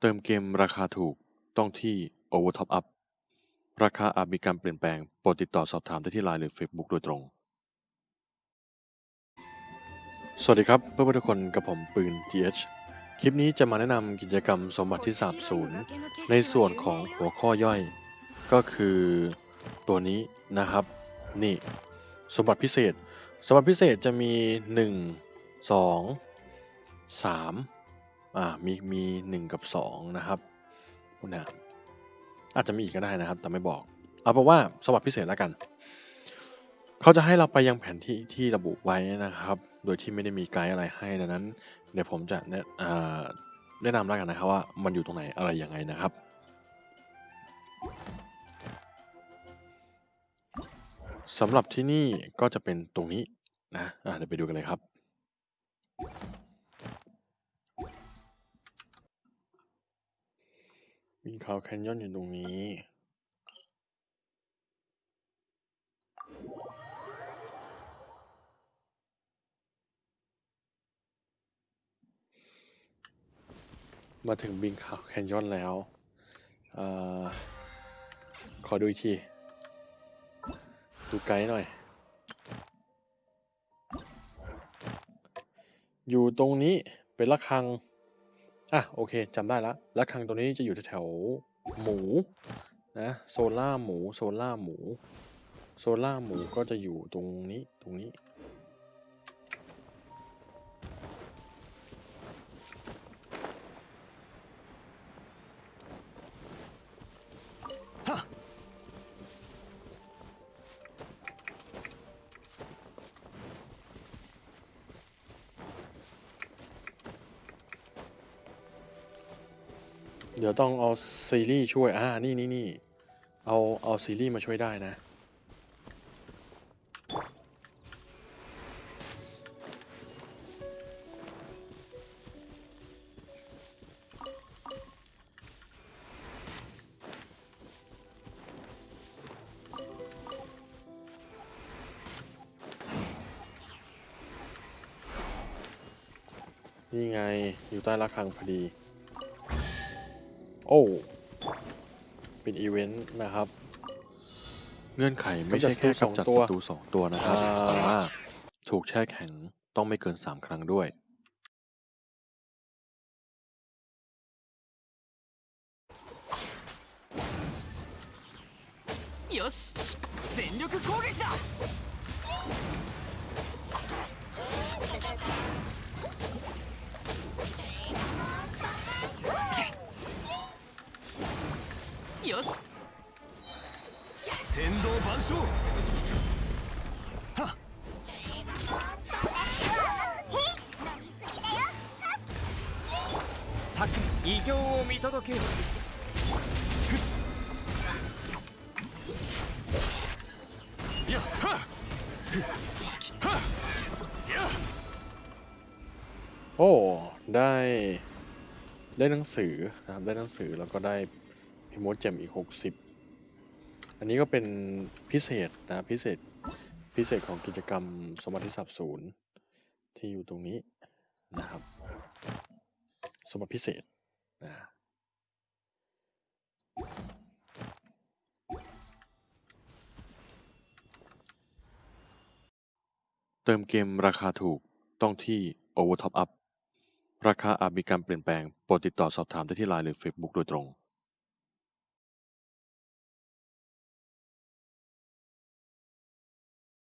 เติมเกมราคาถูกต้องที่ Overtop Up ราคาอาจมีการเปลี่ยนแปลง โปรดติดต่อสอบถามได้ที่ Line หรือ Facebook โดยตรง สวัสดีครับ เพื่อนๆทุกคนกับผมปืน GH คลิปนี้จะมาแนะนำกิจกรรมสมบัติที่ 30 ในส่วนของหัวข้อย่อย ก็คือตัวนี้นะครับ นี่ สมบัติพิเศษ สมบัติพิเศษจะมี 1 2 3 อ่ามีมี1กับ2นะครับคุณนะอาจจะมีอีกก็ได้นะครับ แต่ไม่บอก เอาเป็นว่าสมบัติพิเศษแล้วกัน เขาจะให้เราไปยังแผนที่ที่ระบุไว้นะครับ โดยที่ไม่ได้มีไกด์อะไรให้ดังนั้น เดี๋ยวผมจะแนะแนะนำแล้วกันนะครับว่ามันอยู่ตรงไหนอะไรยังไงนะครับสำหรับที่นี่ก็จะเป็นตรงนี้นะะเดี๋ยวไปดูกันเลยครับ มีเขาแคนยอนอยู่ตรงนี้มาถึงบิงคาวแคนยอนแล้วออขอดูอีกที ดูไกด์หน่อย อยู่ตรงนี้เป็นระฆัง อะโอเคจำได้ละระฆังตรงนี้จะอยู่แถวหมูนะโซล่าหมูโซล่าหมูโซล่าหมูก็จะอยู่ตรงนี้ตรงนี้ เดี๋ยวต้องเอาซีรีส์ช่วย อ่า นี่นี่นี่ เอา เอาซีรีส์มาช่วยได้นะ นี่ไง อยู่ใต้ระฆังพอดี โอ้ เป็นอีเวนต์นะครับ เงื่อนไขไม่ใช่แค่กำจัดศัตรูสองตัวนะครับ อ่า แต่ว่าถูกแช่แข็งต้องไม่เกินสามครั้งด้วย よし全力攻撃だ 天道万象はっさっき偉業を見届けよいやはっはっいや โอ้ ได้ ได้หนังสือนะครับ ได้หนังสือแล้วก็ได้พิมพ์เจมอีกหกสิบ อันนี้ก็เป็นพิเศษนะพิเศษพิเศษของกิจกรรมสมบัติสับศูนย์ที่อยู่ตรงนี้นะครับ สมบัติพิเศษนะเติมเกมราคาถูกต้องที่ Overtop Up ราคาอาจมีการเปลี่ยนแปลง โปรดติดต่อสอบถามได้ที่ Line หรือ Facebook โดยตรง